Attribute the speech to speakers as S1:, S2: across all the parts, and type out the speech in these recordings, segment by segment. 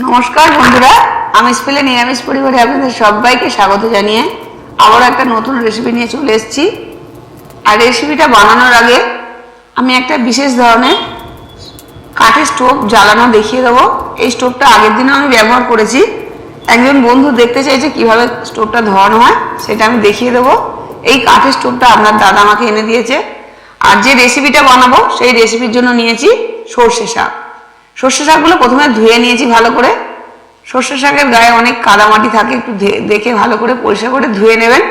S1: নমস্কার বন্ধুরা, আমি স্পেলে নিরামিষ পরিবারে আপনাদের সবাইকে স্বাগত জানিয়ে আবার একটা নতুন রেসিপি নিয়ে চলে এসেছি। আর রেসিপিটা বানানোর আগে আমি একটা বিশেষ ধরনের কাঠের স্টোভ জ্বালানো দেখিয়ে দেবো। এই স্টোভটা আগের দিনও আমি ব্যবহার করেছি। একজন বন্ধু দেখতে চাইছে কীভাবে স্টোভটা ধরানো হয়, সেটা আমি দেখিয়ে দেবো। এই কাঠের স্টোভটা আপনার দাদা আমাকে এনে দিয়েছে। আর যে রেসিপিটা বানাবো, সেই রেসিপির জন্য নিয়েছি সর্ষে শাক। সর্ষে শাকগুলো প্রথমে ধুয়ে নিয়েছি ভালো করে। সর্ষে শাকের গায়ে অনেক কাদামাটি থাকে, একটু দেখে ভালো করে পরিষ্কার করে ধুয়ে নেবেন।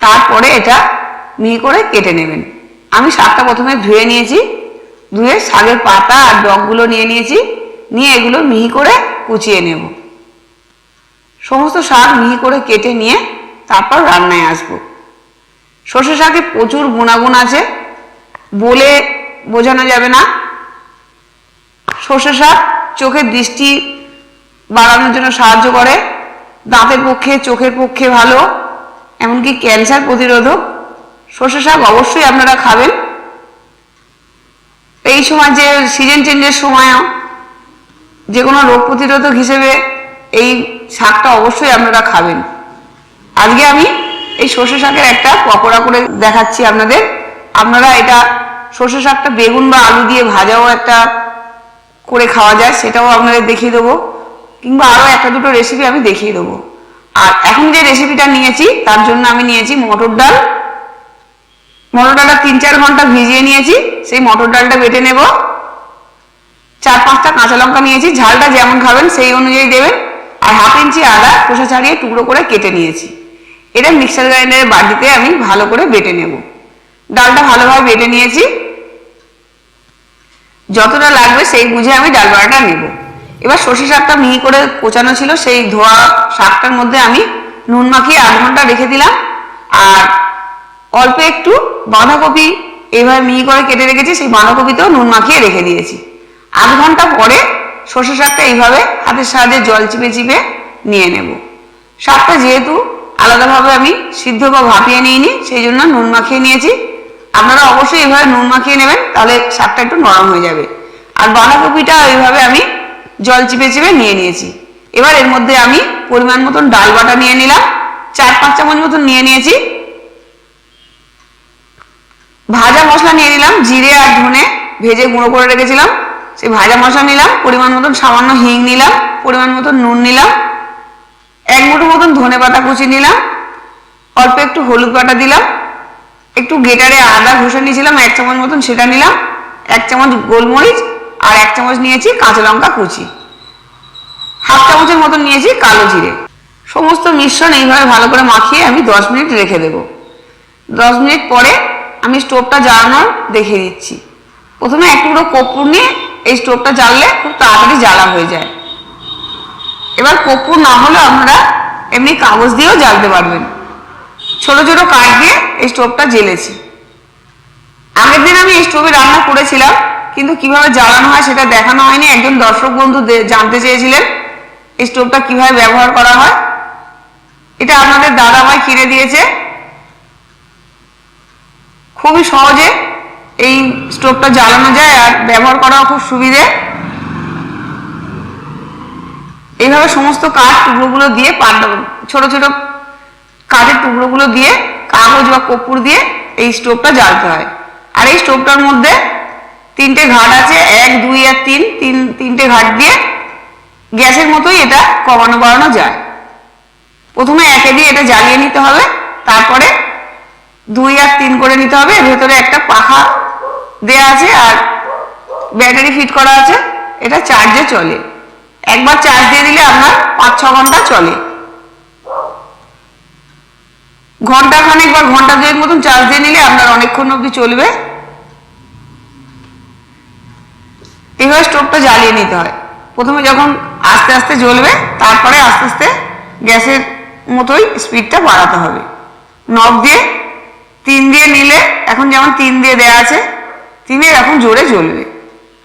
S1: তারপরে এটা মিহি করে কেটে নেবেন। আমি শাকটা প্রথমে ধুয়ে নিয়েছি, ধুয়ে শাকের পাতা আর ডগগুলো নিয়ে নিয়েছি, নিয়ে এগুলো মিহি করে কুচিয়ে নেব। সমস্ত শাক মিহি করে কেটে নিয়ে তারপর রান্নায় আসব। সর্ষে শাকে প্রচুর গুণাগুণ আছে, বলে বোঝানো যাবে না। সর্ষে শাক চোখের দৃষ্টি বাড়ানোর জন্য সাহায্য করে। দাঁতের পক্ষে, চোখের পক্ষে ভালো, এমনকি ক্যান্সার প্রতিরোধক। সর্ষে শাক অবশ্যই আপনারা খাবেন। এই সময় যে সিজন চেঞ্জের সময়ও যে কোনো রোগ প্রতিরোধক হিসেবে এই শাকটা অবশ্যই আপনারা খাবেন। আজকে আমি এই সর্ষে শাকের একটা পকোড়া করে দেখাচ্ছি আপনাদের। আপনারা এটা সর্ষে শাকটা বেগুন বা আলু দিয়ে ভাজাও একটা করে খাওয়া যায়, সেটাও আপনাদের দেখিয়ে দেবো। কিংবা আরও একটা দুটো রেসিপি আমি দেখিয়ে দেবো। আর এখন যে রেসিপিটা নিয়েছি, তার জন্য আমি নিয়েছি মটর ডাল। মটর ডালটা তিন চার ঘণ্টা ভিজিয়ে নিয়েছি, সেই মটর ডালটা বেটে নেব। চার পাঁচটা কাঁচা লঙ্কা নিয়েছি, ঝালটা যেমন খাবেন সেই অনুযায়ী দেবেন। আর হাফ ইঞ্চি আদা খোসা ছাড়িয়ে টুকরো করে কেটে নিয়েছি। এটা মিক্সার গ্রাইন্ডারের বাটিতে আমি ভালো করে বেটে নেব। ডালটা ভালোভাবে বেটে নিয়েছি। যতটা লাগবে সেই বুঝে আমি ডাল বাটাটা নেব। এবার সর্ষে শাকটা মিহি করে কোচানো ছিল, সেই ধোয়া শাকটার মধ্যে আমি নুন মাখিয়ে আধ ঘণ্টা রেখে দিলাম। আর অল্প একটু বাঁধাকপি এইভাবে মিহি করে কেটে রেখেছি, সেই বাঁধাকপিতেও নুন মাখিয়ে রেখে দিয়েছি। আধ ঘণ্টা পরে সর্ষে শাকটা এইভাবে হাতের সাহায্যে জল চিপে চিপে নিয়ে নেব। শাকটা যেহেতু আলাদাভাবে আমি সিদ্ধ বা ভাপিয়ে নিইনি, সেই জন্য নুন মাখিয়ে নিয়েছি। আপনারা অবশ্যই এইভাবে নুন মাখিয়ে নেবেন, তাহলে শাকটা একটু নরম হয়ে যাবে। আর বাঁধাকপিটা এইভাবে আমি জল চিপে চিপে নিয়ে নিয়েছি। এবার এর মধ্যে আমি পরিমাণ মতন ডাল বাটা নিয়ে নিলাম। চার পাঁচ চামচ মতন নিয়ে নিয়েছি। ভাজা মশলা নিয়ে নিলাম, জিরে আর ধনে ভেজে গুঁড়ো করে রেখেছিলাম। সেই ভাজা মশলা নিলাম, পরিমাণ মতন সামান্য হিং নিলাম, পরিমাণ মতন নুন নিলাম। এক মুঠো মতন ধনে পাতা কুচি নিলাম। অল্প একটু হলুদ বাটা দিলাম। একটু গেটারে আদা ঘষে নিয়েছিলাম, এক চামচ মতন সেটা নিলাম, এক চামচ গোলমরিচ আর এক চামচ নিয়েছি কাঁচা লঙ্কা কুচি। হাফ চামচের মতন নিয়েছি কালো জিরে। সমস্ত মিশ্রণ এইভাবে ভালো করে মাখিয়ে আমি দশ মিনিট রেখে দেবো। দশ মিনিট পরে আমি স্টোভটা জ্বালানোর দেখিয়ে দিচ্ছি। প্রথমে এক টুকরো কর্পূর নিয়ে এই স্টোভটা জ্বাললে খুব তাড়াতাড়ি জ্বালা হয়ে যায়। এবার কর্পূর না হলে আপনারা এমনি কাগজ দিয়েও জ্বালতে পারবেন। ছোট ছোট কাঠ দিয়ে এই স্টোভটা জ্বেলেছি আগের দিন আমি এই স্টোভে রান্না করেছিলাম, কিন্তু কীভাবে জ্বালানো হয় সেটা দেখানো হয়নি। একজন দর্শক বন্ধু জানতে চেয়েছিলেন এই স্টোভটা কীভাবে ব্যবহার করা হয়। এটা আপনাদের দাদা ভাই কিনে দিয়েছে। খুবই সহজে এই স্টোভটা জ্বালানো যায় আর ব্যবহার করাও খুব সুবিধে। এইভাবে সমস্ত কাঠ টুকরোগুলো দিয়ে পাট ছোট ছোট কাঠের টুকরোগুলো দিয়ে কাগজ বা কর্পূর দিয়ে এই স্টোভটা জ্বালতে হয়। আর এই স্টোভটার মধ্যে তিনটে ঘাট আছে, এক, দুই আর তিন। তিন, তিনটে ঘাট দিয়ে গ্যাসের মতোই এটা কমানো বাড়ানো যায়। প্রথমে একে দিয়ে এটা জ্বালিয়ে নিতে হবে, তারপরে দুই আর তিন করে নিতে হবে। ভেতরে একটা পাখা দেয়া আছে আর ব্যাটারি ফিট করা আছে। এটা চার্জে চলে। একবার চার্জ দিয়ে দিলে আপনার পাঁচ ছ ঘণ্টা চলে। ঘণ্টা খানেক বা ঘণ্টা দুয়েক মতন চার্জ দিয়ে নিলে আপনার অনেকক্ষণ অবধি চলবে। এইভাবে স্টোভটা জ্বালিয়ে নিতে হয়। প্রথমে যখন আস্তে আস্তে জ্বলবে, তারপরে আস্তে আস্তে গ্যাসের মতোই স্পিডটা বাড়াতে হবে। নব দিয়ে তিন দিয়ে নিলে, এখন যেমন তিন দিয়ে দেয়া আছে, তিনের এখন জোরে জ্বলবে।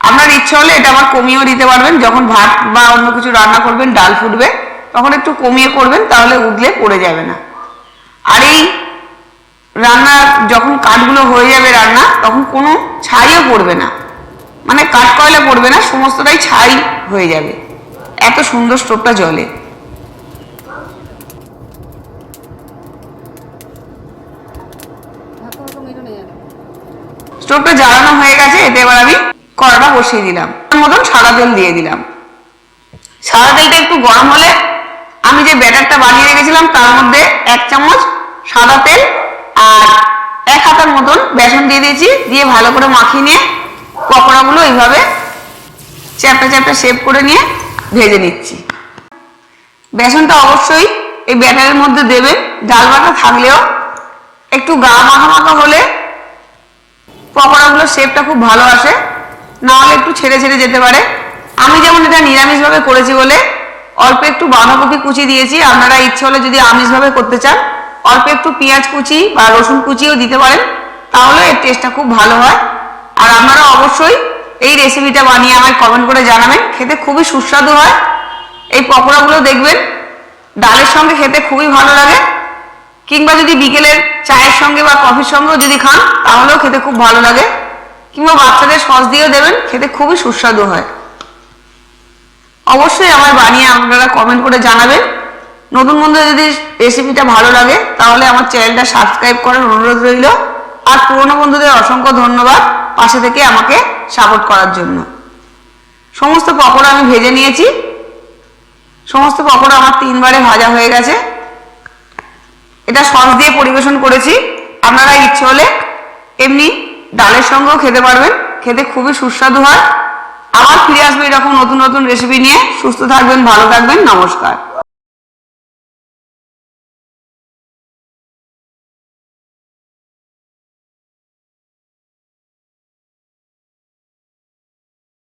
S1: আপনার ইচ্ছা হলে এটা আবার কমিয়েও দিতে পারবেন। যখন ভাত বা অন্য কিছু রান্না করবেন, ডাল ফুটবে, তখন একটু কমিয়ে করবেন, তাহলে উদলে পড়ে যাবে না। আর এই রান্না যখন কাঠগুলো হয়ে যাবে রান্না, তখন কোনো ছাইও পড়বে না। মানে কাঠ কয়লা পড়বে না, সমস্তটাই ছাই হয়ে যাবে। এত সুন্দর স্টোভটা জ্বলে। স্টোভটা জ্বালানো হয়ে গেছে, এতে এবার আমি কড়াটা বসিয়ে দিলাম। মতন সাদা তেল দিয়ে দিলাম। সাদা তেলটা একটু গরম হলে আমি যে ব্যাটারটা বানিয়ে রেখেছিলাম, তার মধ্যে এক চামচ সাদা তেল আর এক হাতার মতন বেসন দিয়ে দিয়েছি, দিয়ে ভালো করে মাখিয়ে নিয়ে পকোড়াগুলো এইভাবে চ্যাপটা চ্যাপটা শেপ করে নিয়ে ভেজে নিচ্ছি। বেসনটা অবশ্যই এই ব্যাটারের মধ্যে দেবেন, ডাল বাটা থাকলেও একটু গা মাখা মাখা হলে পকোড়াগুলোর শেপটা খুব ভালো আসে না হলে একটু ছেড়ে ছেড়ে যেতে পারে। আমি যেমন এটা নিরামিষভাবে করেছি বলে অল্প একটু বাঁধাকপি কুচি দিয়েছি, আপনারা ইচ্ছে হলে যদি আমিষভাবে করতে চান অল্প একটু পেঁয়াজ কুচি বা রসুন কুচিও দিতে পারেন, তাহলে এর টেস্টটা খুব ভালো হয়। আর আপনারা অবশ্যই এই রেসিপিটা বানিয়ে আমায় কমেন্ট করে জানাবেন, খেতে খুবই সুস্বাদু হয়। এই পকোড়াগুলো দেখবেন, ডালের সঙ্গে খেতে খুবই ভালো লাগে, কিংবা যদি বিকেলের চায়ের সঙ্গে বা কফির সঙ্গেও যদি খান, তাহলেও খেতে খুব ভালো লাগে। কিংবা বাচ্চাদের সস দিয়েও দেবেন, খেতে খুবই সুস্বাদু হয়। অবশ্যই আমার বানিয়ে আপনারা কমেন্ট করে জানাবেন। নতুন বন্ধু যদি রেসিপিটা ভালো লাগে, তাহলে আমার চ্যানেলটা সাবস্ক্রাইব করার অনুরোধ রইল। আর পুরনো বন্ধুদের অসংখ্য ধন্যবাদ পাশে থেকে আমাকে সাপোর্ট করার জন্য। সমস্ত পকোড়া আমি ভেজে নিয়েছি। সমস্ত পকোড়া আমার তিনবারে ভাজা হয়ে গেছে। এটা সস দিয়ে পরিবেশন করেছি। আপনারা ইচ্ছে হলে এমনি ডালের সঙ্গেও খেতে পারবেন। খেতে খুবই সুস্বাদু হয়। আবার ফিরে আসবে এরকম নতুন নতুন রেসিপি নিয়ে। সুস্থ থাকবেন, ভালো থাকবেন, নমস্কার।